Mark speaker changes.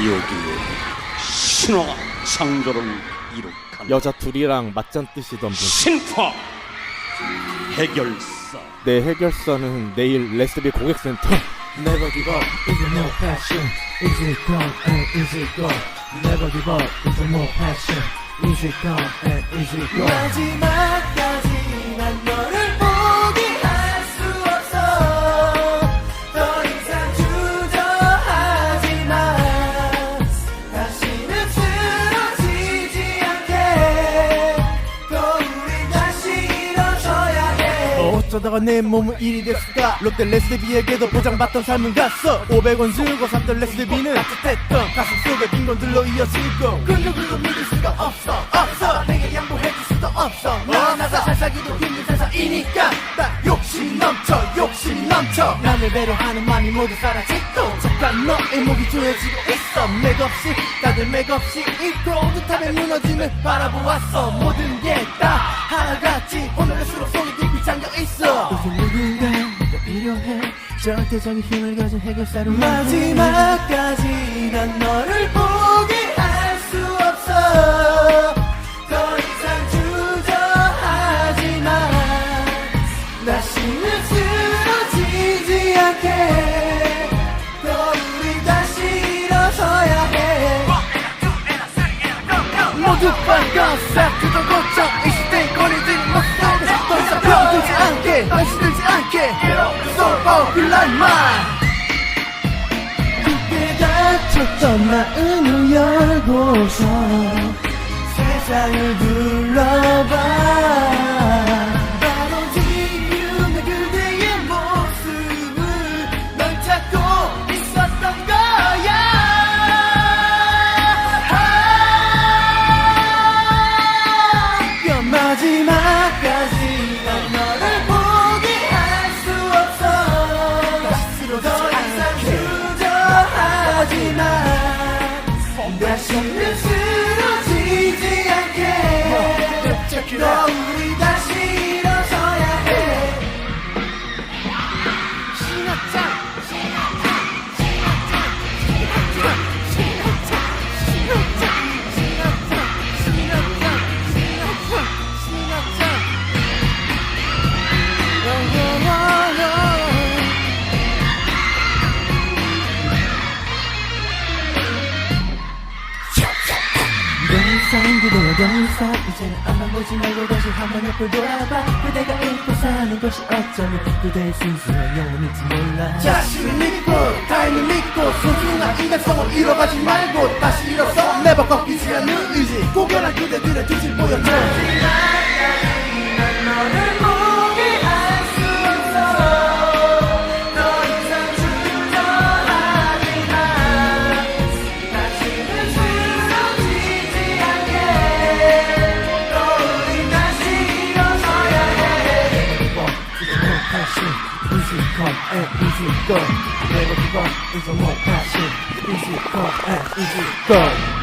Speaker 1: 가요계의 신화 창조를 이룩한
Speaker 2: 여자 둘이랑 맞짱 뜨시던 분.
Speaker 1: 신파 해결사
Speaker 2: 내 해결사는 내일 레스비 고객센터.
Speaker 3: Never give up, is it more passion? It come and it go? Never give up, is it more passion? It come and it go?
Speaker 4: 마지막까지 난너
Speaker 3: 어쩌다가 내 몸은 일이 됐을까? 롯데 레스비에게도 보장받던 삶은 갔어. 500원 주고 샀던 레스비는 따뜻했던 가슴 속에 빈 건들로 이어질 거 그저 그거 믿을 수가 없어 없어. 내게 양보해줄 수도 없어. 나 나가 잘 살기도 힘든 세상이니까. 나 욕심 넘쳐 욕심 넘쳐. 남을 배려하는 마음이 모두 사라지고. 잠깐 너의 목이 조여지고 있어. 맥없이 다들 맥없이 입고 오듯하면 무너짐을 바라보았어. 모든 게 다 하나같이 오늘날수록 속 절대적인 힘을 가진 해결사를
Speaker 4: 마지막까지 난 너를 포기할 수 없어. 더 이상 주저하지 마. 다시는 쓰러지지 않게. 또 우리 다시 일어서야 해.
Speaker 3: 모두 빨간 싹두고 고쳐 이 시대의 거리들 모습을 더 이상 병들지 않게 다시 들지 않게 So popular mind
Speaker 4: 깊게 닫혔던 마음을 열고서 세상을 둘러봐 바로 지금 내 그대의 모습을 널 찾고 있었던 거야 마지막까지 않게 너 더 이상 그대와 더 이상 이제는 앞만 보지 말고 다시 한번 옆을 돌아봐. 그대가 잊고 사는 것이 어쩌면 그대의 순수한 영혼일지 몰라.
Speaker 3: 자신을 믿고 타인을 믿고 소중한 인간성을 잃어가지 말고 다시 일어서 내버 꺾이지 않는 의지. 고결한 그대들의 뒤질 보여줘 come and easy go? Never give up is a more passion easy come and easy go